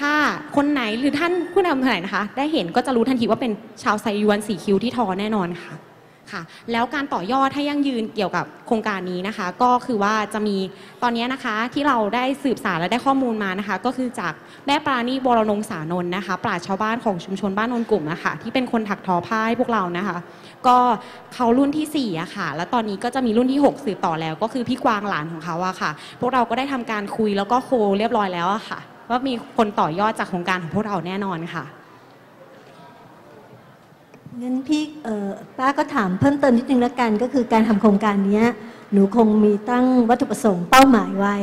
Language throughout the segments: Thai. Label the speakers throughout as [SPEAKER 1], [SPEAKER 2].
[SPEAKER 1] ถ้าคนไหนหรือท่านผู้นำคนไหนนะคะ ได้เห็นก็จะรู้ทันทีว่าเป็นชาวไซยวนสีคิ้วที่ทอแน่นอนค่ะค่ะ แล้วการต่อยอดให้ยั่งยืนเกี่ยวกับโครงการนี้นะคะ ก็คือว่าจะมีตอนนี้นะคะที่เราได้สืบสารและได้ข้อมูลมานะคะ ก็คือจากแม่ปราณีบรนงสานนท์นะคะ ปราชชาวบ้านของชุมชนบ้านนนกลุ่มนะคะที่เป็นคนถักทอผ้าให้พวกเรานะคะ ก็เขารุ่นที่4ี่อะค่ะ แล้วตอนนี้ก็จะมีรุ่นที่ 6 สืบต่อแล้ว ก็คือพี่กวางหลานของเขาอะค่ะ พวกเราก็ได้ทำการคุยแล้วก็โคเรียบร้อยแล้วอะค่ะ ว่ามีคนต่อยอดจากโครงการของพวกเราแน่นอนค่ะ
[SPEAKER 2] งั้นพี่เอ่อป้าก็ถามเพิ่มเติมนิดนึงแล้วกันก็คือการทำโครงการเนี้ยหนูคงมีตั้งวัตถุประสงค์เป้าหมายไว้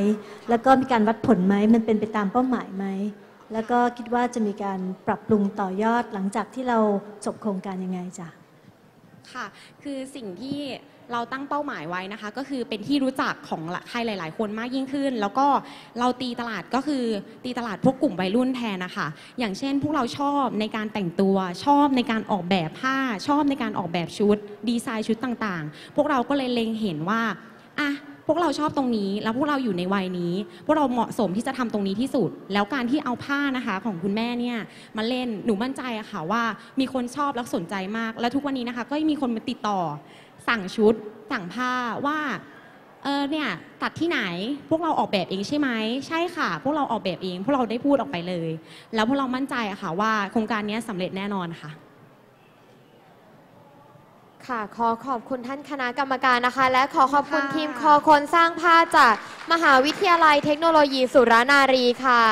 [SPEAKER 2] แล้วก็มีการวัดผลไหมมันเป็นไปตามเป้าหมายไหมแล้วก็คิดว่าจะมีการปรับปรุงต่อยอดหลังจากที่เราจบโครงการยังไงจ้ะ
[SPEAKER 1] ค่ะ คือสิ่งที่ เราตั้งเป้าหมายไว้นะคะ ก็คือเป็นที่รู้จักของใครหลาย ๆ คนมากยิ่งขึ้น แล้วก็เราตีตลาดก็คือตีตลาดพวกกลุ่มวัยรุ่นแทนนะคะ อย่างเช่น พวกเราชอบในการแต่งตัว ชอบในการออกแบบผ้า ชอบในการออกแบบชุด ดีไซน์ชุดต่าง ๆ พวกเราก็เลยเล็งเห็นว่าอะพวกเราชอบตรงนี้ แล้วพวกเราอยู่ในวัยนี้ พวกเราเหมาะสมที่จะทำตรงนี้ที่สุด แล้วการที่เอาผ้านะคะของคุณแม่เนี่ยมาเล่นหนูมั่นใจอะค่ะว่ามีคนชอบและสนใจมาก และทุกวันนี้นะคะ ก็มีคนมาติดต่อ สั่งชุดสั่งผ้าว่าเออเนี่ยตัดที่ไหนพวกเราออกแบบเองใช่ไหมใช่ค่ะ พวกเราออกแบบเอง พวกเราได้พูดออกไปเลย แล้วพวกเรามั่นใจอะค่ะว่าโครงการนี้สำเร็จแน่นอนค่ะ
[SPEAKER 3] ค่ะขอขอบคุณท่านคณะกรรมการนะคะ และขอขอบคุณ
[SPEAKER 1] ค่ะ
[SPEAKER 3] ทีมคอคนสร้างผ้าจากมหาวิทยาลัยเทคโนโลยีสุรนารีค่ะ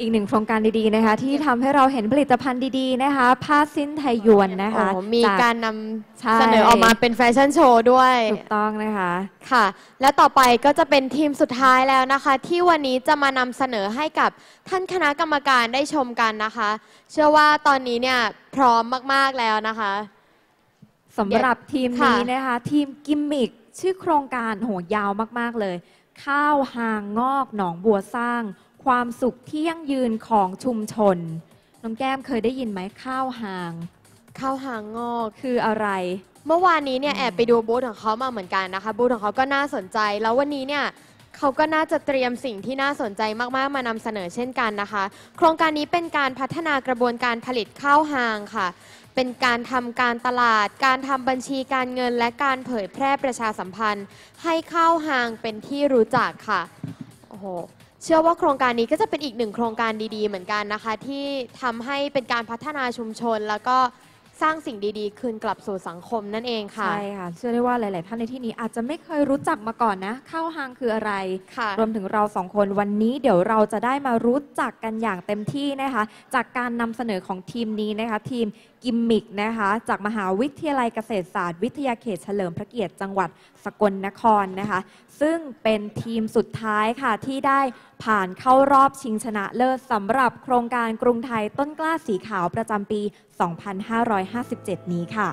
[SPEAKER 4] อีกหนึ่งโครงการดีๆนะคะ ที่ทำให้เราเห็นผลิตภัณฑ์ดีๆนะคะ ผ้าสิ้นไทยยวนนะคะ
[SPEAKER 3] โอ้มี
[SPEAKER 4] จ
[SPEAKER 3] การน
[SPEAKER 4] ใช่ำ
[SPEAKER 3] เสนอออกมาเป็นแฟชั่นโชว์ด้วย
[SPEAKER 4] ถูกต้องนะคะ
[SPEAKER 3] ค่ะ และต่อไปก็จะเป็นทีมสุดท้ายแล้วนะคะ ที่วันนี้จะมานำเสนอให้กับท่านคณะกรรมการได้ชมกันนะคะ เชื่อว่าตอนนี้เนี่ยพร้อมมากๆแล้วนะคะ
[SPEAKER 4] สำหรับทีม
[SPEAKER 3] ค่ะ
[SPEAKER 4] นี้นะคะ ทีมกิมมิกชื่อโครงการโหยาวมาก ๆ เลย ข้าวหางงอกหนองบัวสร้าง ความสุขที่ยั่งยืนของชุมชน น้องแก้มเคยได้ยินไหมข้าวหาง
[SPEAKER 3] ข้าวหางงอก
[SPEAKER 4] คืออะไร
[SPEAKER 3] เมื่อวานนี้เนี่ยแอบไปดูบูธของเขามาเหมือนกันนะคะ บูธของเขาก็น่าสนใจ แล้ววันนี้เนี่ยเขาก็น่าจะเตรียมสิ่งที่น่าสนใจมากๆ มานำเสนอเช่นกันนะคะ โครงการนี้เป็นการพัฒนากระบวนการผลิตข้าวหางค่ะ เป็นการทำการตลาด การทำบัญชีการเงิน และการเผยแพร่ประชาสัมพันธ์ ให้ข้าวหางเป็นที่รู้จักค่ะ โอ้โห เชื่อว่าโครงการนี้ก็จะเป็นอีกหนึ่งโครงการดีๆ เหมือนกันนะคะ ที่ทำให้เป็นการพัฒนาชุมชน แล้วก็สร้างสิ่งดีๆ คืนกลับสู่สังคมนั่นเองค่ะ
[SPEAKER 4] ใช่ค่ะ เชื่อได้ว่าหลาย ๆ ท่านในที่นี้อาจจะไม่เคยรู้จักมาก่อนนะ ข้าวหางคืออะไร
[SPEAKER 3] ค่ะ
[SPEAKER 4] รวมถึงเราสองคนวันนี้เดี๋ยวเราจะได้มารู้จักกันอย่างเต็มที่นะคะ จากการนำเสนอของทีมนี้นะคะ ทีมกิมมิกนะคะ จากมหาวิทยาลัยเกษตรศาสตร์วิทยาเขตเฉลิมพระเกียรติจังหวัดสกลนครนะคะ ซึ่งเป็นทีมสุดท้ายค่ะที่ได้ผ่านเข้ารอบชิงชนะเลิศสำหรับโครงการกรุงไทยต้นกล้าสีขาวประจำปี 2557 นี้ค่ะ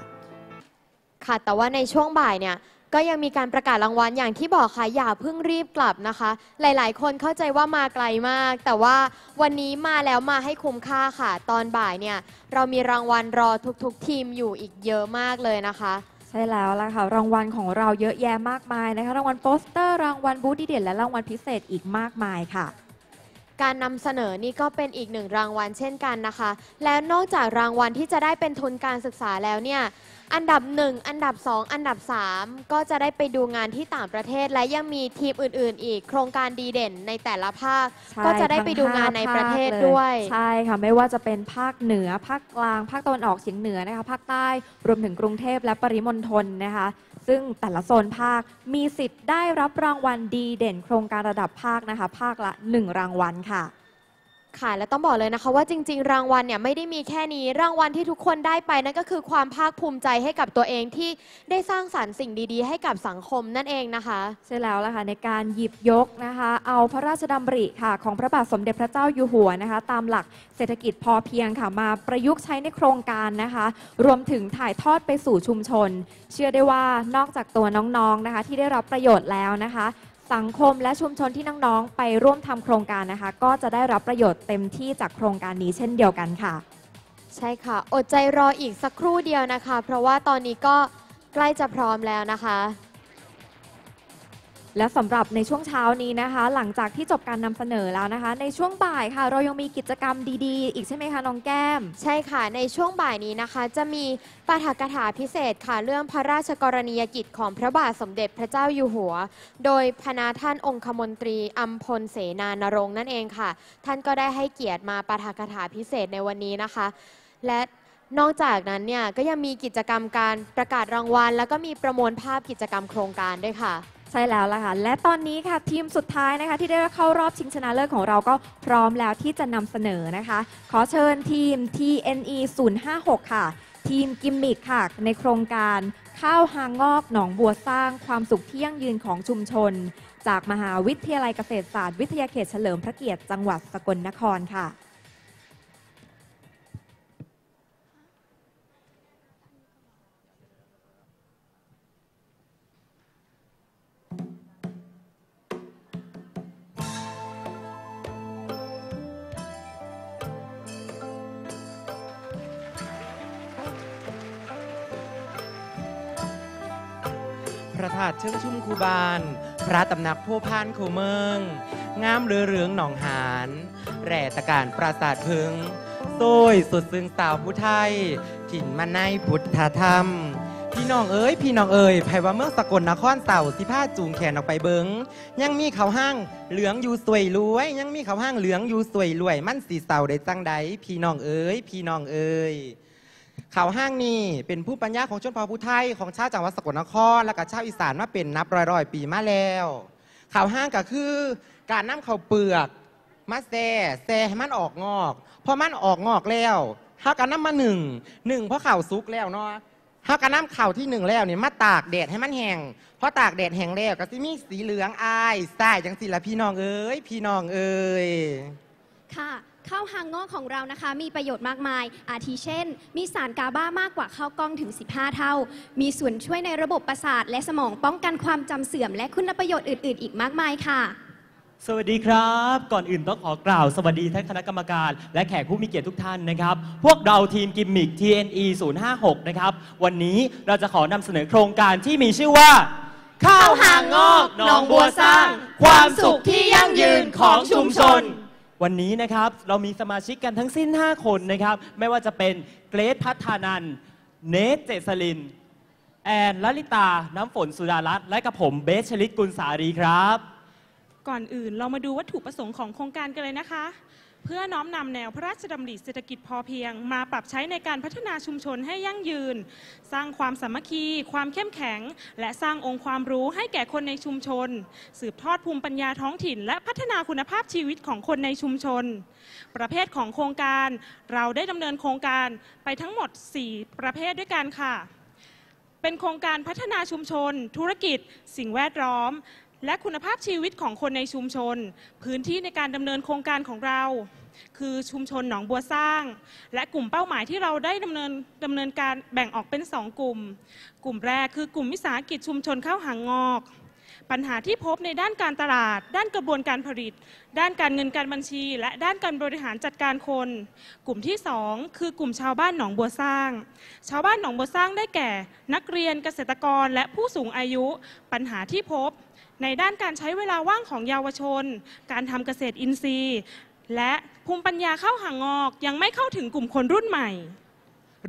[SPEAKER 3] ค่ะ แต่ว่าในช่วงบ่ายเนี่ย ก็ยังมีการประกาศรางวัลอย่างที่บอกค่ะอย่าเพิ่งรีบกลับนะคะ หลายๆ คนเข้าใจว่ามาไกลมาก แต่ว่าวันนี้มาแล้วมาให้คุ้มค่าค่ะ ตอนบ่ายเนี่ยเรามีรางวัลรอทุกๆ ทีมอยู่อีกเยอะมากเลยนะคะ
[SPEAKER 4] ใช่แล้วล่ะค่ะรางวัลของเราเยอะแยะมากมายนะคะรางวัลโปสเตอร์รางวัลบูธดีเด่นและรางวัลพิเศษอีกมากมายค่ะ
[SPEAKER 3] การนำเสนอนี่ก็เป็นอีกหนึ่งรางวัลเช่นกันนะคะ และนอกจากรางวัลที่จะได้เป็นทุนการศึกษาแล้วเนี่ย อันดับ 1 อันดับ 2 อันดับ 3 ก็จะได้ไปดูงานที่ต่างประเทศ และยังมีทีมอื่น ๆ อีก โครงการดีเด่นในแต่ละภาค
[SPEAKER 4] ใช่
[SPEAKER 3] ก็จะได้ไปดูงาน
[SPEAKER 4] ทั้
[SPEAKER 3] ใน
[SPEAKER 4] ห้
[SPEAKER 3] ประเทศ
[SPEAKER 4] ภาคล
[SPEAKER 3] ด้วย
[SPEAKER 4] ใช่ค่ะไม่ว่าจะเป็นภาคเหนือ ภาคกลาง ภาคตะวันออกเฉียงเหนือนะคะภาคใต้รวมถึงกรุงเทพและปริมณฑลนะคะ ซึ่งแต่ละโซนภาคมีสิทธิ์ได้รับรางวัลดีเด่น โครงการระดับภาคนะคะ ภาคละ 1 รางวัลค่ะ
[SPEAKER 3] ค่ะและต้องบอกเลยนะคะว่าจริง ๆ รางวัลเนี่ยไม่ได้มีแค่นี้รางวัลที่ทุกคนได้ไปนั่นก็คือความภาคภูมิใจให้กับตัวเองที่ได้สร้างสรรค์สิ่งดีๆ ให้กับสังคมนั่นเองนะคะ
[SPEAKER 4] ใช่แล้วล่ะค่ะในการหยิบยกนะคะ เอาพระราชดำริค่ะ ของพระบาทสมเด็จพระเจ้าอยู่หัวนะคะ ตามหลักเศรษฐกิจพอเพียงค่ะมาประยุกต์ใช้ในโครงการนะคะ รวมถึงถ่ายทอดไปสู่ชุมชน เชื่อได้ว่านอกจากตัวน้องๆนะคะ ที่ได้รับประโยชน์แล้วนะคะ สังคมและชุมชนที่น้องๆ ไปร่วมทำโครงการนะคะ ก็จะได้รับประโยชน์เต็มที่จากโครงการนี้เช่นเดียวกันค่ะ
[SPEAKER 3] ใช่ค่ะ อดใจรออีกสักครู่เดียวนะคะ เพราะว่าตอนนี้ก็ใกล้จะพร้อมแล้วนะคะ
[SPEAKER 4] และสำหรับในช่วงเช้านี้นะคะ หลังจากที่จบการนำเสนอแล้วนะคะ ในช่วงบ่ายค่ะเรายังมีกิจกรรมดีๆ อีกใช่ไหมคะน้องแก้ม
[SPEAKER 3] ใช่ค่ะ ในช่วงบ่ายนี้นะคะ จะมีปาฐกถาพิเศษค่ะ เรื่องพระราชกรณียกิจของพระบาทสมเด็จพระเจ้าอยู่หัว โดยพนาท่านองคมนตรีอัมพลเสนานรงค์นั่นเองค่ะ ท่านก็ได้ให้เกียรติมาปาฐกถาพิเศษในวันนี้นะคะ และนอกจากนั้นเนี่ยก็ยังมีกิจกรรมการประกาศรางวัล แล้วก็มีประมวลภาพกิจกรรมโครงการด้วยค่ะ
[SPEAKER 4] ใช่แล้วล่ะค่ะ และตอนนี้ค่ะทีมสุดท้ายนะคะที่ได้เข้ารอบชิงชนะเลิศของเราก็พร้อมแล้วที่จะนำเสนอนะคะ ขอเชิญทีม TNE 056 ค่ะ ทีมกิมมิกค่ะ ในโครงการข้าวหางงอกหนองบัวสร้างความสุขที่ยั่งยืนของชุมชน จากมหาวิทยาลัยเกษตรศาสตร์วิทยาเขตเฉลิมพระเกียรติจังหวัดสกลนครค่ะ
[SPEAKER 5] เชิงชุ่มคูบาน พระตำหนักโพพานโคเมืองงามเรือเรืองหนองหานแร่ตะการปราสาทพึงโซ้ยสุดซึ้งสาวผู้ไทย ถิ่นมาในพุทธธรรม พี่น้องเอ๋ย พี่น้องเอ๋ยไผว่าเมืองสกลนครเต่าสิผ้าจูงแขนออกไปเบิงยังมีเขาห้างเหลืองอยู่สวยรวย ยังมีเขาห้างเหลืองอยู่สวยรวย มันสีเสาได้จังใดพี่น้องเอ๋ย พี่น้องเอ๋ย เขาห้างนี่เป็นผู้ปัญญาของชนเผ่าผู้ไทยของชาวจังหวัดสกลนคร และก็ชาวอีสานมาเป็นนับร้อยๆปีมาแล้วเขาห้างก็คือ การนำเขาวเปลือกมาแซ่แซ่ให้มันออกงอกพอมันออกงอกแล้วเฮากันน้ำมาหนึ่งหนึ่งเพราะข่าวซุกแล้วเนาะเฮากันน้ำข่าวที่หนึ่งแล้วเนี่ยมาตากแดดให้มันแห้งพอตากแดดแห้งแล้วก็สิมีสีเหลืองอายใส่จังสิละพี่น้องเอ้ยพี่น้องเอ้ย
[SPEAKER 6] ค่ะ ข้าวหางงอกของเรานะคะ มีประโยชน์มากมาย อาทิเช่น มีสารกาบ้ามากกว่าข้าวกล้องถึง 15 เท่า มีส่วนช่วยในระบบประสาท และสมองป้องกันความจำเสื่อม และคุณประโยชน์อื่น ๆ อีกมากมายค่ะ
[SPEAKER 7] สวัสดีครับ ก่อนอื่นต้องขอกล่าวสวัสดีท่านคณะกรรมการ และแขกผู้มีเกียรติทุกท่านนะครับ พวกเราทีมกิมมิก TNE 056 นะครับ วันนี้เราจะขอนำเสนอโครงการที่มีชื่อว่าข้าวหางงอกหนองบัวสร้าง ความสุขที่ยั่งยืนของชุมชน วันนี้นะครับเรามีสมาชิกกันทั้งสิ้น 5 คนนะครับ ไม่ว่าจะเป็นเกรทพัฒนันเนทเจษลิน แอนลลิตา น้ำฝนสุดารัตน์และกับผมเบสชลิตกุลสารีครับ
[SPEAKER 8] ก่อนอื่นเรามาดูวัตถุประสงค์ของโครงการกันเลยนะคะ เพื่อน้อมนำแนวพระราชดำริเศรษฐกิจพอเพียง มาปรับใช้ในการพัฒนาชุมชนให้ยั่งยืน สร้างความสามัคคี ความเข้มแข็ง และสร้างองค์ความรู้ให้แก่คนในชุมชน สืบทอดภูมิปัญญาท้องถิ่น และพัฒนาคุณภาพชีวิตของคนในชุมชน ประเภทของโครงการ เราได้ดำเนินโครงการไปทั้งหมด 4 ประเภทด้วยกันค่ะเป็นโครงการพัฒนาชุมชน ธุรกิจ สิ่งแวดล้อม และคุณภาพชีวิตของคนในชุมชน พื้นที่ในการดำเนินโครงการของเรา คือชุมชนหนองบัวสร้าง และกลุ่มเป้าหมายที่เราได้ดำเนินดำเนินการแบ่งออกเป็น2กลุ่ม กลุ่มแรกคือกลุ่มวิสาหกิจชุมชนข้าวหางงอก ปัญหาที่พบในด้านการตลาด ด้านกระบวนการผลิต ด้านการเงินการบัญชี และด้านการบริหารจัดการคน กลุ่มที่ 2 คือกลุ่มชาวบ้านหนองบัวสร้าง ชาวบ้านหนองบัวสร้างได้แก่ นักเรียนเกษตรกรและผู้สูงอายุ ปัญหาที่พบ ในด้านการใช้เวลาว่างของเยาวชน การทำเกษตรอินทรีย์ และภูมิปัญญาเข้าหางอกยังไม่เข้าถึงกลุ่มคนรุ่นใหม่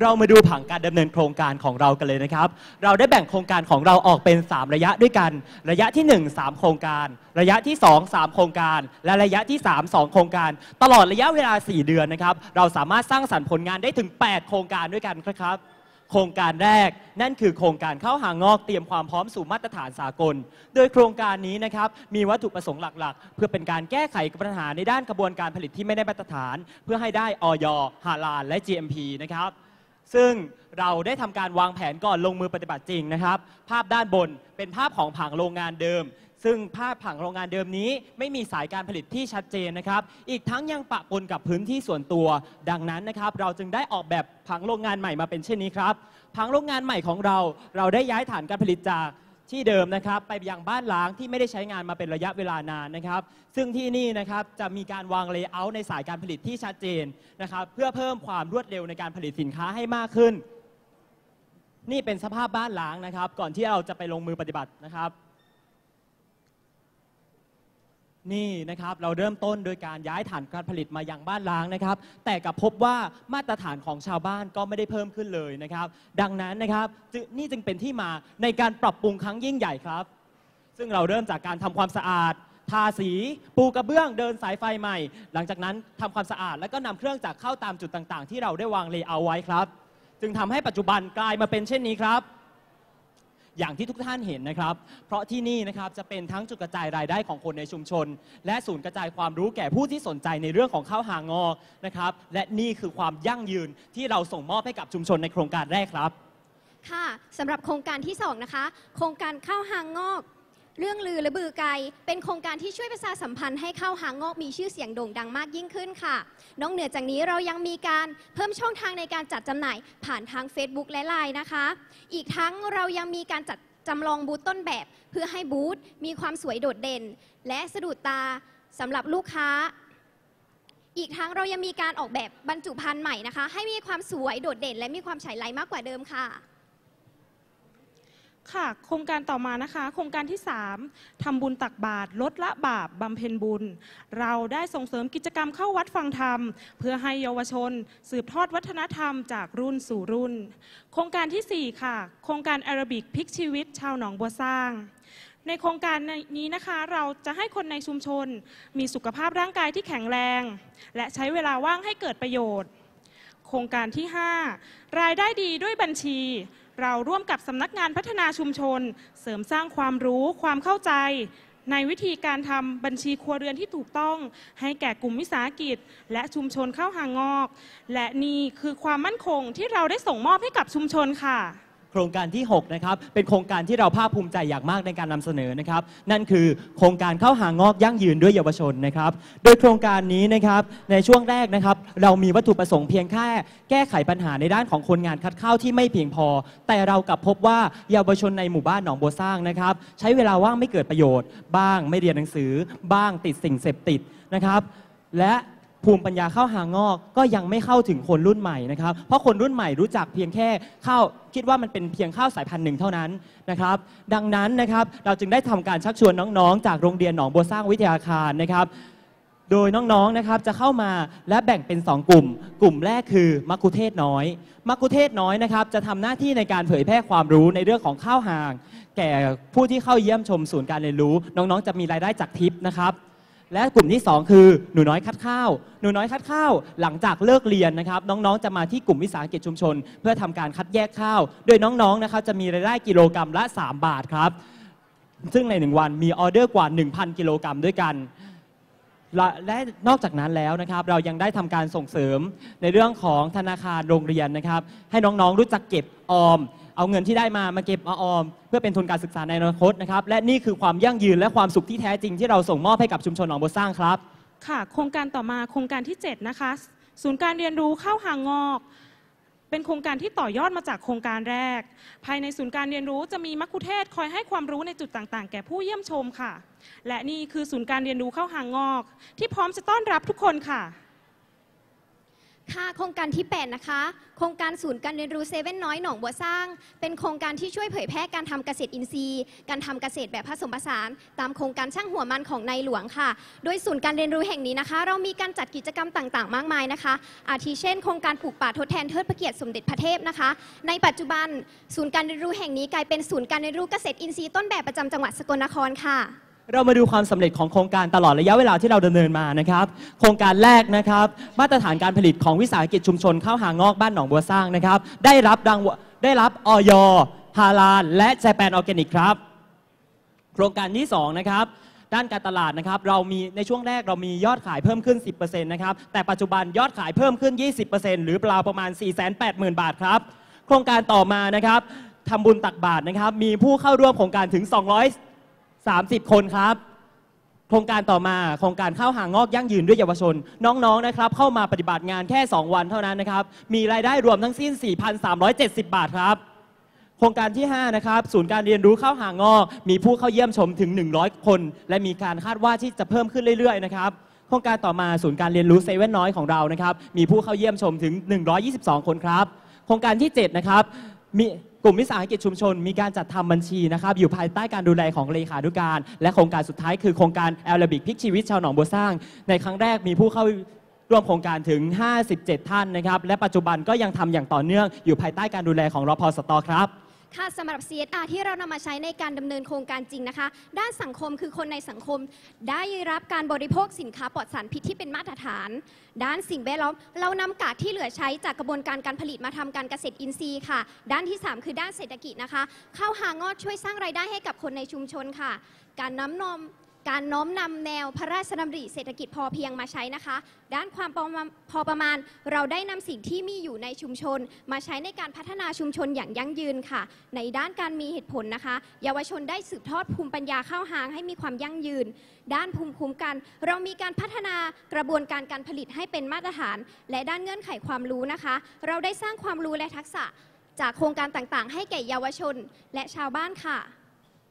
[SPEAKER 7] เรามาดูผังการดำเนินโครงการของเรากันเลยนะครับ เราได้แบ่งโครงการของเราออกเป็น 3 ระยะด้วยกัน ระยะที่ 1 3 โครงการ ระยะที่ 2 3 โครงการ และระยะที่ 3 2 โครงการ ตลอดระยะเวลา 4 เดือนนะครับ เราสามารถสร้างสรรค์ผลงานได้ถึง 8 โครงการด้วยกันครับ ครงการแรก นั่นคือโครงการเข้าหางอกเตรียมความพร้อมสู่มาตรฐานสากล โดยโครงการนี้นะครับมีวัตถุประสงค์หลักๆ เพื่อเป็นการแก้ไขปัญหาในด้านกระบวนการผลิตที่ไม่ได้มาตรฐาน เพื่อให้ได้ออยฮาลาลและ GMP นะครับซึ่งเราได้ทำการวางแผนก่อนลงมือปฏิบัติจริงนะครับ ภาพด้านบนเป็นภาพของผังโรงงานเดิม ซึ่งภาพผังโรงงานเดิมนี้ ไม่มีสายการผลิตที่ชัดเจนนะครับ อีกทั้งยังปะปนกับพื้นที่ส่วนตัว ดังนั้นนะครับ เราจึงได้ออกแบบผังโรงงานใหม่มาเป็นเช่นนี้ครับ ผังโรงงานใหม่ของเรา เราได้ย้ายฐานการผลิตจากที่เดิมนะครับไปยังบ้านล้างที่ไม่ได้ใช้งานมาเป็นระยะเวลานานนะครับ ซึ่งที่นี่นะครับจะมีการวางเลเยอร์ในสายการผลิตที่ชัดเจนนะครับ เพื่อเพิ่มความรวดเร็วในการผลิตสินค้าให้มากขึ้น นี่เป็นสภาพบ้านล้างนะครับ ก่อนที่เราจะไปลงมือปฏิบัตินะครับ นี่นะครับ เราเริ่มต้นโดยการย้ายฐานการผลิตมายังบ้านล้างนะครับ แต่กลับพบว่ามาตรฐานของชาวบ้านก็ไม่ได้เพิ่มขึ้นเลยนะครับ ดังนั้นนะครับจึนี่จึงเป็นที่มาในการปรับปรุงครั้งยิ่งใหญ่ครับ ซึ่งเราเริ่มจากการทำความสะอาด ทาสี ปูกระเบื้องเดินสายไฟใหม่ หลังจากนั้นทำความสะอาด แล้วก็นำเครื่องจักรเข้าตามจุดต่างๆ ที่เราได้วางเลเยอร์ไว้ครับ จึงทำให้ปัจจุบันกลายมาเป็นเช่นนี้ครับ อย่างที่ทุกท่านเห็นนะครับ เพราะที่นี่นะครับจะเป็นทั้งจุดกระจายรายได้ของคนในชุมชน และศูนย์กระจายความรู้แก่ผู้ที่สนใจในเรื่องของข้าวหางอกนะครับ และนี่คือความยั่งยืนที่เราส่งมอบให้กับชุมชนในโครงการแรกครับ
[SPEAKER 6] ค่ะสำหรับโครงการที่ 2 นะคะ โครงการข้าวหางงอก เรื่องลือและบือไกล เป็นโครงการที่ช่วยประชาสัมพันธ์ให้ข้าวหางงอกมีชื่อเสียงโด่งดังมากยิ่งขึ้นค่ะ นอกเหนือจากนี้เรายังมีการเพิ่มช่องทางในการจัดจำหน่ายผ่านทาง Facebook และ Line นะคะ อีกทั้งเรายังมีการจัดจำลองบูธต้นแบบเพื่อให้บูธมีความสวยโดดเด่น และสะดุดตาสำหรับลูกค้า อีกทั้งเรายังมีการออกแบบบรรจุภัณฑ์ใหม่นะคะ ให้มีความสวยโดดเด่น และมีความฉายไลมากกว่าเดิมค่ะ
[SPEAKER 8] ค่ะโครงการต่อมานะคะ โครงการที่ 3ทำบุญตักบาตรลดละบาปบำเพ็ญบุญ เราได้ส่งเสริมกิจกรรมเข้าวัดฟังธรรม เพื่อให้เยาวชน สืบทอดวัฒนธรรมจากรุ่นสู่รุ่น โครงการทีสี่4 ค่ะ โครงการแอโรบิกพลิกชีวิต ชาวหนองบัวสร้างในโครงการนี้นะคะเราจะให้คนในชุมชน มีสุขภาพร่างกายที่แข็งแรง และใช้เวลาว่างให้เกิดประโยชน์ โครงการที่ 5 รายได้ดีด้วยบัญชี เราร่วมกับสำนักงานพัฒนาชุมชน เสริมสร้างความรู้ความเข้าใจ ในวิธีการทำบัญชีครัวเรือนที่ถูกต้อง ให้แก่กลุ่มวิสาหกิจ และชุมชนข้าวหางอก และนี่คือความมั่นคงที่เราได้ส่งมอบให้กับชุมชนค่ะ
[SPEAKER 7] ครงการที่ 6 นะครับ เป็นโครงการที่เราภาคภูมิใจอย่างมากในการนำเสนอนะครับ นั่นคือโครงการเข้าหางอกยั่งยืนด้วยเยาวชนนะครับ โดยโครงการนี้นะครับ ในช่วงแรกนะครับ เรามีวัตถุประสงค์เพียงแค่แก้ไขปัญหาในด้านของคนงานคัดข้าวที่ไม่เพียงพอ แต่เรากลับพบว่าเยาวชนในหมู่บ้านหนองบัวสร้างนะครับ ใช้เวลาว่างไม่เกิดประโยชน์ บ้างไม่เรียนหนังสือ บ้างติดสิ่งเสพติดนะครับ และ ภูมิปัญญาข้าวหางอกก็ยังไม่เข้าถึงคนรุ่นใหม่นะครับ เพราะคนรุ่นใหม่รู้จักเพียงแค่ข้าวคิดว่ามันเป็นเพียงข้าวสายพันธุ์หนึ่งเท่านั้นนะครับ ดังนั้นนะครับเราจึงได้ทำการชักชวนน้องๆ จากโรงเรียนหนองบัวสร้างวิทยาคารนะครับโดยน้องๆ นะครับจะเข้ามาและแบ่งเป็น 2 กลุ่ม กลุ่มแรกคือมักคุเทศน้อยมักคุเทศน้อยนะครับจะทำหน้าที่ในการเผยแพร่ความรู้ในเรื่องของข้าวหาง แก่ผู้ที่เข้าเยี่ยมชมศูนย์การเรียนรู้ น้องๆ จะมีรายได้จากทิปนะครับ และกลุ่มที่ 2 คือหนูน้อยคัดข้าว หนูน้อยคัดข้าว หลังจากเลิกเรียนนะครับ น้องๆ จะมาที่กลุ่มวิสาหกิจชุมชน เพื่อทำการคัดแยกข้าว โดยน้องๆ นะครับจะมีรายได้กิโลกรรัมละ 3 บาทครับ ซึ่งใน 1 วันมีออเดอร์กว่า 1,000 กิโลกรัมด้วยกันและและนอกจากนั้นแล้วนะครับเรายังได้ทำการส่งเสริมในเรื่องของธนาคารโรงเรียนนะครับ ให้น้องๆรู้จักเก็บออม เอาเงินที่ได้มามาเก็บมาออม เพื่อเป็นทุนการศึกษาในอนาคตนะครับและนี่คือความยั่งยืนและความสุขที่แท้จริงที่เราส่งมอบให้กับชุมชนหนองบัวสร้างครับ
[SPEAKER 8] ค่ะ โครงการต่อมาโครงการที่ 7 นะคะ ศูนย์การเรียนรู้ข้าวหางงอก เป็นโครงการที่ต่อยอดมาจากโครงการแรก ภายในศูนย์การเรียนรู้จะมีมัคคุเทศก์คอยให้ความรู้ในจุดต่างๆ แก่ผู้เยี่ยมชมค่ะ และนี่คือศูนย์การเรียนรู้ข้าวหางงอก ที่พร้อมจะต้อนรับทุกคนค่ะ
[SPEAKER 6] ค่ะโครงการที่ 8 นะคะ โครงการศูนย์การเรียนรู้เซเว่นน้อยหนองบัวสร้าง เป็นโครงการที่ช่วยเผยแพร่การทำเกษตรอินทรีย์ การทำเกษตรแบบผสมผสาน ตามโครงการช่างหัวมันของในหลวงค่ะ โดยศูนย์การเรียนรู้แห่งนี้นะคะ เรามีการจัดกิจกรรมต่างๆ มากมายนะคะ อาทิเช่น โครงการปลูกป่าทดแทนเทิดพระเกียรติสมเด็จพระเทพนะคะ ในปัจจุบันศูนย์การเรียนรู้แห่งนี้กลายเป็นศูนย์การเรียนรู้เกษตรอินทรีย์ต้นแบบประจำจังหวัดสกลนครค่ะ
[SPEAKER 7] เรามาดูความสำเร็จของโครงการตลอดระยะเวลาที่เราดำเนินมานะครับ โครงการแรกนะครับ มาตรฐานการผลิตของวิสาหกิจชุมชนข้าวหางอกบ้านหนองบัวสร้างนะครับ ได้รับรางได้รับออยฮาลาลและแจแปนออร์แกนิกครับ โครงการที่2นะครับด้านการตลาดนะครับ เรามีในช่วงแรกเรามียอดขายเพิ่มขึ้น 10%นะครับ แต่ปัจจุบันยอดขายเพิ่มขึ้น 20%หรือราวประมาณ 480,000 บาทครับ โครงการต่อมานะครับทำบุญตักบาตรนะครับ มีผู้เข้าร่วมโครงการถึง 30 คนครับ โครงการต่อมาโครงการข้าวหางงอกยั่งยืนด้วยเยาวชน น้องๆนะครับ เข้ามาปฏิบัติงานแค่ 2 วันเท่านั้นนะครับ มีรายได้รวมทั้งสิ้น 4,370 บาทครับ โครงการที่ 5 นะครับ ศูนย์การเรียนรู้ข้าวหางงอก มีผู้เข้าเยี่ยมชมถึง 100 คน และมีการคาดว่าที่จะเพิ่มขึ้นเรื่อยๆนะครับโครงการต่อมาศูนย์การเรียนรู้เซเว่นน้อยของเรานะครับ มีผู้เข้าเยี่ยมชมถึง 122 คนครับ โครงการที่ 7 นะครับ มีกลุ่มวิสาหกิจชุมชน มีการจัดทำบัญชีนะครับอยู่ภายใต้การดูแลของเลขานุการ และโครงการสุดท้ายคือโครงการแอลลบิกพลิกชีวิตชาวหนองบัวสร้าง ในครั้งแรกมีผู้เข้าร่วมโครงการถึง 57 ท่านนะครับ และปัจจุบันก็ยังทำอย่างต่อเนื่องอยู่ภายใต้การดูแลของรพสตครับ
[SPEAKER 6] ค่ะสำหรับ CSR ที่เรานำมาใช้ในการดำเนินโครงการจริงนะคะ ด้านสังคมคือคนในสังคม ได้รับการบริโภคสินค้าปลอดสารพิษที่เป็นมาตรฐาน ด้านสิ่งแวดล้อม เรานำกากที่เหลือใช้จากกระบวนการการผลิตมาทำการเกษตรอินทรีย์ค่ะ ด้านที่ 3 คือด้านเศรษฐกิจนะคะ ข้าวหางอดช่วยสร้างรายได้ให้กับคนในชุมชนค่ะ การน้ำนม การน้อมนำแนวพระราชดำริเศรษฐกิจพอเพียงมาใช้นะคะ ด้านความพอประมาณเราได้นำสิ่งที่มีอยู่ในชุมชน มาใช้ในการพัฒนาชุมชนอย่างยั่งยืนค่ะ ในด้านการมีเหตุผลนะคะ เยาวชนได้สืบทอดภูมิปัญญาเข้าหางให้มีความยั่งยืน ด้านภูมิคุ้มกัน เรามีการพัฒนากระบวนการการผลิตให้เป็นมาตรฐาน และด้านเงื่อนไขความรู้นะคะ เราได้สร้างความรู้และทักษะจากโครงการต่างๆ ให้แก่เยาวชนและชาวบ้านค่ะ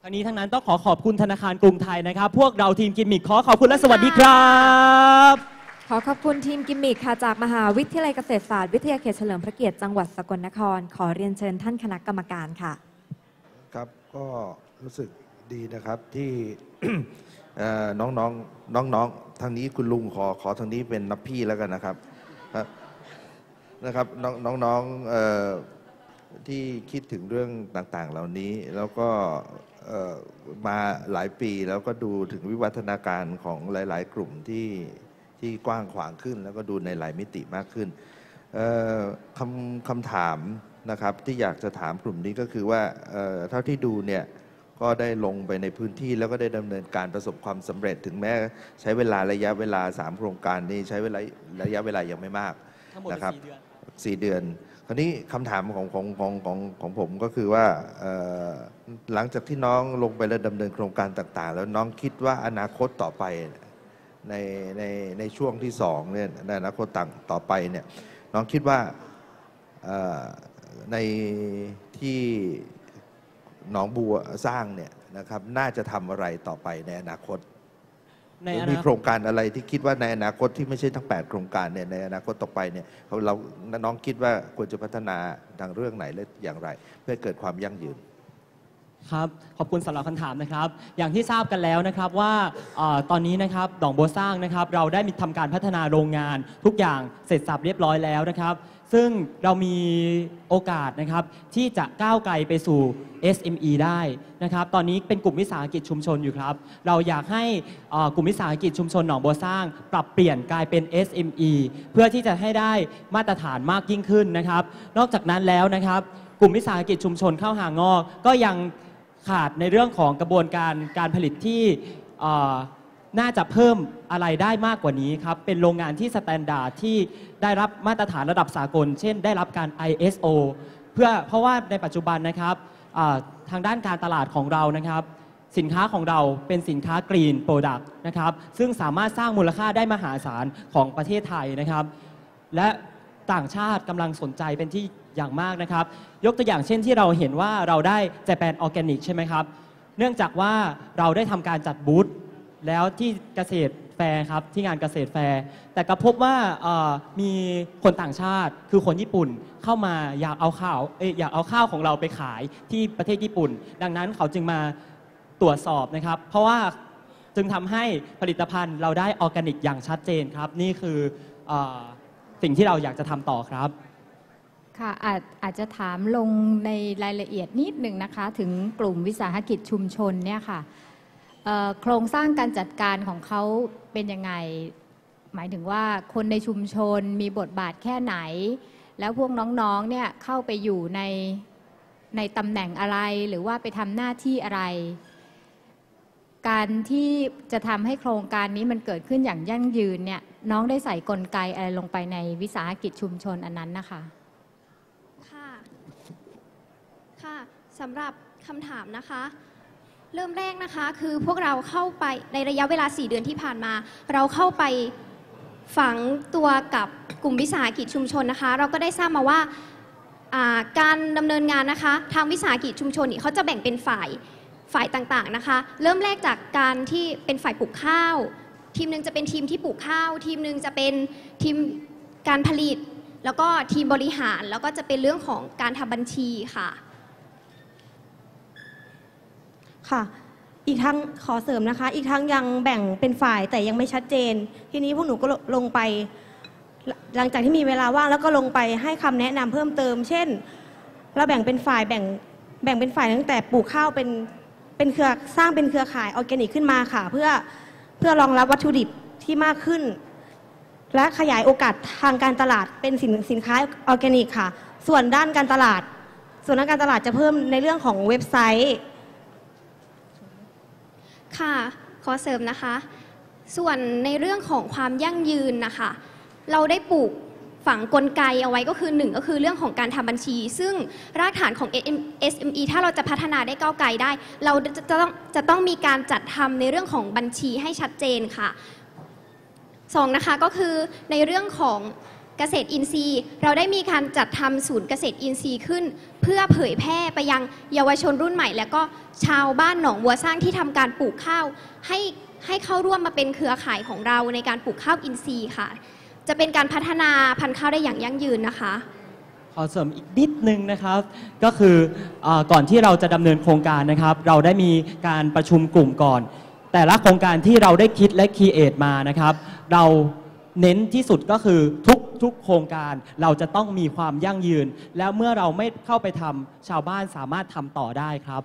[SPEAKER 7] ทั้งนี้ทั้งนั้นต้องขอขอบคุณธนาคารกรุงไทยนะครับ พวกเราทีมกิมมิกขอขอบคุณและสวัสดีครับ
[SPEAKER 4] ขอขอบคุณทีมกิมมิกค่ะ จากมหาวิทยาลัยเกษตรศาสตร์วิทยาเขตเฉลิมพระเกียรติจังหวัดสกลนคร ขอเรียนเชิญท่านคณะกรรมการค่ะ
[SPEAKER 9] ครับก็รู้สึกดีนะครับที่ เอ่อน้องๆน้องๆทางนี้คุณลุงขอขอทางนี้เป็นนับพี่แล้วกันนะครับครับนะครับน้องน้องๆเอ่อที่คิดถึงเรื่องต่างๆ เหล่านี้แล้วก็เอ่อ มาหลายปีแล้วก็ดูถึงวิวัฒนาการของหลาย ๆ กลุ่มที่ที่กว้างขวางขึ้น แล้วก็ดูในหลายมิติมากขึ้นเอ่อคำคำถามนะครับที่อยากจะถามกลุ่มนี้ก็คือว่าเอ่อเท่าที่ดูเนี่ยก็ได้ลงไปในพื้นที่แล้วก็ได้ดำเนินการประสบความสำเร็จถึงแม้ใช้เวลาระยะเวลา 3 โครงการนี้ใช้เวลาระยะเวลายังไม่มาก
[SPEAKER 7] ทั้งหมด
[SPEAKER 9] นะครับ
[SPEAKER 7] สี่เดือน
[SPEAKER 9] 4เดือน คราวนี้คำถามของของของของของผมก็คือว่าหลังจากที่น้องลงไปแล้วดำเนินโครงการต่าง ๆ แล้วน้องคิดว่าอนาคตต่อไปในในในช่วงที่สองเนี่ยในอนาคตต่างต่อไปเนี่ยน้องคิดว่าในที่หนองบัวสร้างเนี่ยนะครับน่าจะทำอะไรต่อไปในอนาคต
[SPEAKER 7] ใน
[SPEAKER 9] หรือ
[SPEAKER 7] อ
[SPEAKER 9] มี
[SPEAKER 7] นา
[SPEAKER 9] โครงการอะไรที่คิดว่าในอนาคตที่ไม่ใช่ทั้ง 8 โครงการเนี่ยในอนาคตต่อไปเนี่ยเขาเราน้องคิดว่าควรจะพัฒนาทางเรื่องไหนและอย่างไร เพื่อให้เกิดความยั่งยืน
[SPEAKER 7] ครับขอบคุณสำหรับคำถามนะครับ อย่างที่ทราบกันแล้วนะครับว่าเออตอนนี้นะครับดองโบวสร้างนะครับ เราได้มีทำการพัฒนาโรงงานทุกอย่างเสร็จสับเรียบร้อยแล้วนะครับ ซึ่งเรามีโอกาสนะครับที่จะก้าวไกลไปสู่ SME ได้นะครับตอนนี้เป็นกลุ่มวิสาหกิจชุมชนอยู่ครับ เราอยากให้กลุ่มวิสาหกิจชุมชนหนองบัวสร้าง ปรับเปลี่ยนกลายเป็น SME เพื่อที่จะให้ได้มาตรฐานมากยิ่งขึ้นนะครับ นอกจากนั้นแล้วนะครับ กลุ่มวิสาหกิจชุมชนข้าวหางอกก็ยังขาดในเรื่องของกระบวนการการผลิตที่ น่าจะเพิ่มอะไรได้มากกว่านี้ครับ เป็นโรงงานที่สแตนดาร์ดที่ได้รับมาตรฐานระดับสากล เช่น ได้รับการ ISO เพื่อเพราะว่าในปัจจุบันนะครับทางด้านการตลาดของเรานะครับ สินค้าของเราเป็นสินค้ากรีนโปรดักต์นะครับ ซึ่งสามารถสร้างมูลค่าได้มหาศาลของประเทศไทยนะครับ และต่างชาติกำลังสนใจเป็นที่อย่างมากนะครับ ยกตัวอย่างเช่นที่เราเห็นว่าเราได้ Japan Organic ใช่ไหมครับ เนื่องจากว่าเราได้ทำการจัดบูธ แล้วที่เกษตรแฟร์ครับที่งานเกษตรแฟร์แต่ก็พบว่าเอ่อมีคนต่างชาติคือคนญี่ปุ่นเข้ามาอยากเอาข้าวเอยอยากเอาข้าวของเราไปขายที่ประเทศญี่ปุ่น ดังนั้นเขาจึงมาตรวจสอบนะครับ เพราะว่าจึงทำให้ผลิตภัณฑ์เราได้ออร์แกนิกอย่างชัดเจนครับ นี่คือเออสิ่งที่เราอยากจะทำต่อครับ
[SPEAKER 10] ค่ะอาจอาจจะถามลงในรายละเอียดนิดหนึ่งนะคะ ถึงกลุ่มวิสาหกิจชุมชนเนี่ยค่ะ โครงสร้างการจัดการของเขาเป็นยังไง หมายถึงว่าคนในชุมชนมีบทบาทแค่ไหน แล้วพวกน้องๆเนี่ยเข้าไปอยู่ในในตำแหน่งอะไรหรือว่าไปทำหน้าที่อะไร การที่จะทำให้โครงการนี้มันเกิดขึ้นอย่างยั่งยืนเนี่ยน้องได้ใส่กลไกอะไรลงไปในวิสาหกิจชุมชนอันนั้นนะคะ
[SPEAKER 6] ค่ะค่ะสำหรับคำถามนะคะ เริ่มแรกนะคะคือพวกเราเข้าไปในระยะเวลา 4 เดือนที่ผ่านมา เราเข้าไปฝังตัวกับกลุ่มวิสาหกิจชุมชนนะคะ เราก็ได้ทราบมาว่าอ่าการดำเนินงานนะคะ ทางวิสาหกิจชุมชนนี่เขาจะแบ่งเป็นฝ่ายฝ่ายต่างๆนะคะ เริ่มแรกจากการที่เป็นฝ่ายปลูกข้าว ทีมหนึ่งจะเป็นทีมที่ปลูกข้าว ทีมหนึ่งจะเป็นทีมการผลิต แล้วก็ทีมบริหารแล้วก็จะเป็นเรื่องของการทำบัญชีค่ะ
[SPEAKER 11] ค่ะ อีกทั้งขอเสริมนะคะ อีกทั้งยังแบ่งเป็นฝ่ายแต่ยังไม่ชัดเจน ทีนี้พวกหนูก็ลงไป หลังจากที่มีเวลาว่างแล้วก็ลงไปให้คำแนะนำเพิ่มเติม เช่น เราแบ่งเป็นฝ่ายแบ่งแบ่งเป็นฝ่ายตั้งแต่ปลูกข้าวเป็นเป็นเครือสร้างเป็นเครือข่ายออร์แกนิกขึ้นมาค่ะ เพื่อเพื่อรองรับวัตถุดิบที่มากขึ้น และขยายโอกาสทางการตลาดเป็นสินสินค้าออร์แกนิกค่ะ ส่วนด้านการตลาด ส่วนด้านการตลาดจะเพิ่มในเรื่องของเว็บไซต์
[SPEAKER 6] ค่ะ ขอเสริมนะคะ ส่วนในเรื่องของความยั่งยืนนะคะ เราได้ปลูกฝังกลไกเอาไว้ก็คือหนึ่งก็คือเรื่องของการทำบัญชี ซึ่งรากฐานของ SME ถ้าเราจะพัฒนาได้ก้าวไกลได้ เราจะจะต้องจะต้องมีการจัดทำในเรื่องของบัญชีให้ชัดเจนค่ะสองนะคะก็คือในเรื่องของ เกษตรอินทรีย์ เราได้มีการจัดทำศูนย์เกษตรอินทรีย์ขึ้น เพื่อเผยแพร่ไปยังเยาวชนรุ่นใหม่ และก็ชาวบ้านหนองบัวสร้างที่ทำการปลูกข้าว ให้ให้เข้าร่วมมาเป็นเครือข่ายของเราในการปลูกข้าวอินทรีย์ค่ะ จะเป็นการพัฒนาพันธุ์ข้าวได้อย่างยั่งยืนนะคะ
[SPEAKER 7] ขอเสริมอีกนิดนึงนะครับ ก็คืออก่อนที่เราจะดำเนินโครงการนะครับ เราได้มีการประชุมกลุ่มก่อน แต่ละโครงการที่เราได้คิดและคีเอทมานะครับ เราเน้นที่สุดก็คือทุก ทุกโครงการ เราจะต้องมีความยั่งยืน แล้วเมื่อเราไม่เข้าไปทำชาวบ้านสามารถทำต่อได้ครับ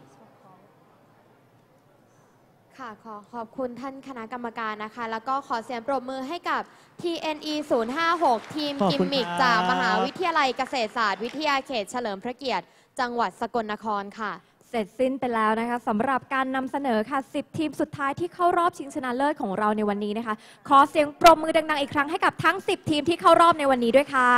[SPEAKER 3] ค่ะขอขอบคุณท่านคณะกรรมการนะคะ แล้วก็ขอเสียงปรบมือให้กับ TNE 056 ทีม
[SPEAKER 7] ขอบ
[SPEAKER 3] กิม
[SPEAKER 7] คุณ
[SPEAKER 3] มิก
[SPEAKER 7] ครับ
[SPEAKER 3] จากมหาวิทยาลัยเกษตรศาสตร์ วิทยาเขตเฉลิมพระเกียรติ จังหวัดสกลนครค่ะ
[SPEAKER 4] เสร็จสิ้นไปแล้วนะคะสำหรับการนำเสนอค่ะ 10 ทีมสุดท้ายที่เข้ารอบชิงชนะเลิศของเราในวันนี้นะคะ ขอเสียงปรบมือดังๆอีกครั้งให้กับทั้ง 10 ทีมที่เข้ารอบในวันนี้ด้วยค่ะ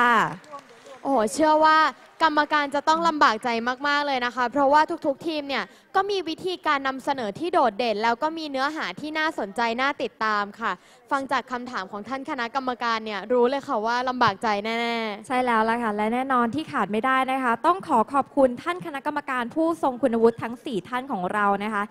[SPEAKER 3] โอ้โหเชื่อว่ากรรมการจะต้องลำบากใจมาก ๆ เลยนะคะ เพราะว่าทุกๆ ทีมเนี่ยก็มีวิธีการนำเสนอที่โดดเด่น แล้วก็มีเนื้อหาที่น่าสนใจน่าติดตามค่ะ ฟังจากคำถามของท่านคณะกรรมการเนี่ยรู้เลยค่ะว่าลำบากใจแน่ๆ
[SPEAKER 4] ใช่แล้วล่ะค่ะ และแน่นอนที่ขาดไม่ได้นะคะ ต้องขอขอบคุณท่านคณะกรรมการผู้ทรงคุณวุฒิทั้ง 4 ท่านของเรานะคะ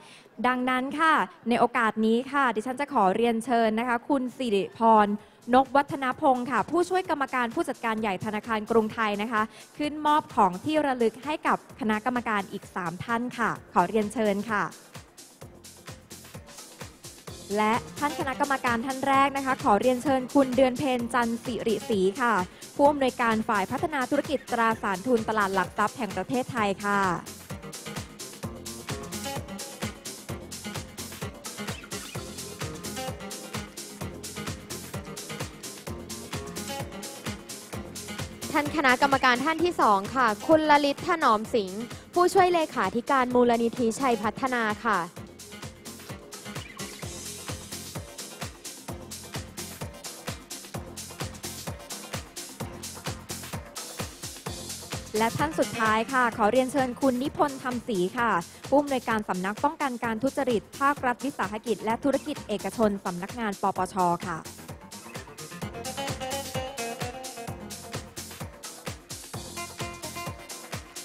[SPEAKER 4] ดังนั้นค่ะ ในโอกาสนี้ค่ะ ดิฉันจะขอเรียนเชิญนะคะ คุณสิริพรนกวัฒนพงศ์ค่ะ ผู้ช่วยกรรมการผู้จัดการใหญ่ธนาคารกรุงไทยนะคะ ขึ้นมอบของที่ระลึกให้กับคณะกรรมการอีก 3 ท่านค่ะ ขอเรียนเชิญค่ะ และท่านคณะกรรมการท่านแรกนะคะ ขอเรียนเชิญคุณเดือนเพ็ญจันสิริศรีค่ะ ผู้อำนวยการฝ่ายพัฒนาธุรกิจตราสารทุนตลาดหลักทรัพย์แห่งประเทศไทยค่ะ
[SPEAKER 3] ท่านคณะกรรมการท่านที่สองค่ะ คุณลลิตถนอมสิงห์ ผู้ช่วยเลขาธิการมูลนิธิชัยพัฒนาค่ะ
[SPEAKER 4] และท่านสุดท้ายค่ะ ขอเรียนเชิญคุณนิพนธ์ธรรมศรีค่ะผู้อำนวยการสำนักป้องกันการทุจริต ภาครัฐวิสาหกิจ และธุรกิจเอกชนสำนักงานปปชค่ะ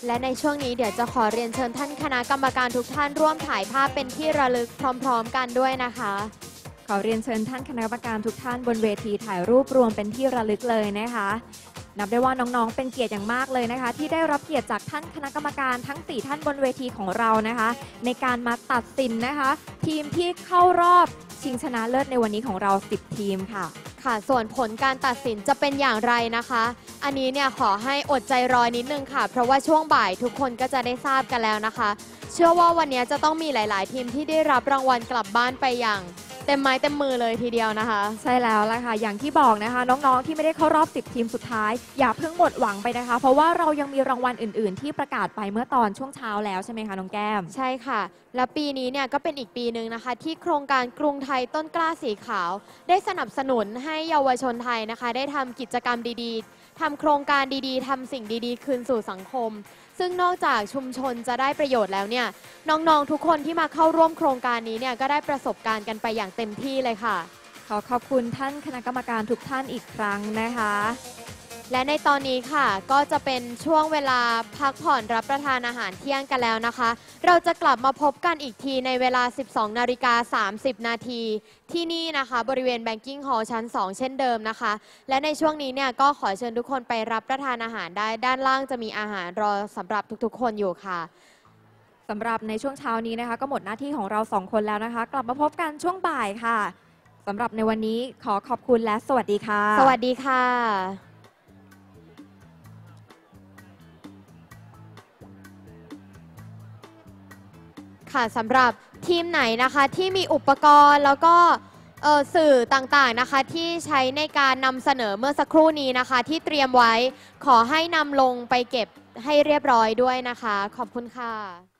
[SPEAKER 3] และในช่วงนี้เดี๋ยวจะขอเรียนเชิญท่านคณะกรรมการทุกท่านร่วมถ่ายภาพเป็นที่ระลึกพร้อมๆกันด้วยนะคะ
[SPEAKER 4] ขอเรียนเชิญท่านคณะกรรมการทุกท่านบนเวทีถ่ายรูปรวมเป็นที่ระลึกเลยนะคะ นับได้ว่าน้องๆ เป็นเกียรติอย่างมากเลยนะคะ ที่ได้รับเกียรติจากท่านคณะกรรมการทั้ง 4 ท่านบนเวทีของเรานะคะ ในการมาตัดสินนะคะ ทีมที่เข้ารอบชิงชนะเลิศในวันนี้ของเรา 10 ทีมค่ะ
[SPEAKER 3] ค่ะ ส่วนผลการตัดสินจะเป็นอย่างไรนะคะ อันนี้เนี่ยขอให้อดใจรอนิดนึงค่ะ เพราะว่าช่วงบ่ายทุกคนก็จะได้ทราบกันแล้วนะคะ เชื่อว่าวันนี้จะต้องมีหลาย ๆ ทีมที่ได้รับรางวัลกลับบ้านไปอย่าง เต็มไม้เต็มมือเลยทีเดียวนะคะ
[SPEAKER 4] ใช่แล้วล่ะค่ะ อย่างที่บอกนะคะ น้องๆ ที่ไม่ได้เข้ารอบ 10 ทีมสุดท้าย อย่าเพิ่งหมดหวังไปนะคะ เพราะว่าเรายังมีรางวัลอื่น ๆ ที่ประกาศไปเมื่อตอนช่วงเช้าแล้วใช่ไหมคะน้องแก้ม
[SPEAKER 3] ใช่ค่ะ และปีนี้เนี่ยก็เป็นอีกปีหนึ่งนะคะ ที่โครงการกรุงไทยต้นกล้าสีขาว ได้สนับสนุนให้เยาวชนไทยนะคะ ได้ทำกิจกรรมดีๆทำโครงการดีๆทำสิ่งดีๆ คืนสู่สังคม ซึ่งนอกจากชุมชนจะได้ประโยชน์แล้วเนี่ยน้องๆทุกคนที่มาเข้าร่วมโครงการนี้เนี่ยก็ได้ประสบการณ์กันไปอย่างเต็มที่เลยค่ะ
[SPEAKER 4] ขอขอบคุณท่านคณะกรรมการทุกท่านอีกครั้งนะคะ
[SPEAKER 3] และในตอนนี้ค่ะก็จะเป็นช่วงเวลาพักผ่อนรับประทานอาหารเที่ยงกันแล้วนะคะ เราจะกลับมาพบกันอีกทีในเวลา 12 นาฬิกา 30 นาที ที่นี่นะคะ บริเวณ Banking Hall ชั้น 2 เช่นเดิมนะคะ และในช่วงนี้เนี่ยก็ขอเชิญทุกคนไปรับประทานอาหารได้ ด้านล่างจะมีอาหารรอสำหรับทุกๆ คนอยู่ค่ะ
[SPEAKER 4] สำหรับในช่วงเช้านี้นะคะ ก็หมดหน้าที่ของเราสองคนแล้วนะคะ กลับมาพบกันช่วงบ่ายค่ะสำหรับในวันนี้ขอขอบคุณและสวัสดีค่ะ
[SPEAKER 3] สวัสดีค่ะ ค่ะสำหรับทีมไหนนะคะที่มีอุปกรณ์แล้วก็สื่อต่างๆนะคะที่ใช้ในการนำเสนอเมื่อสักครู่นี้นะคะ ที่เตรียมไว้ขอให้นำลงไปเก็บให้เรียบร้อยด้วยนะคะ ขอบคุณค่ะ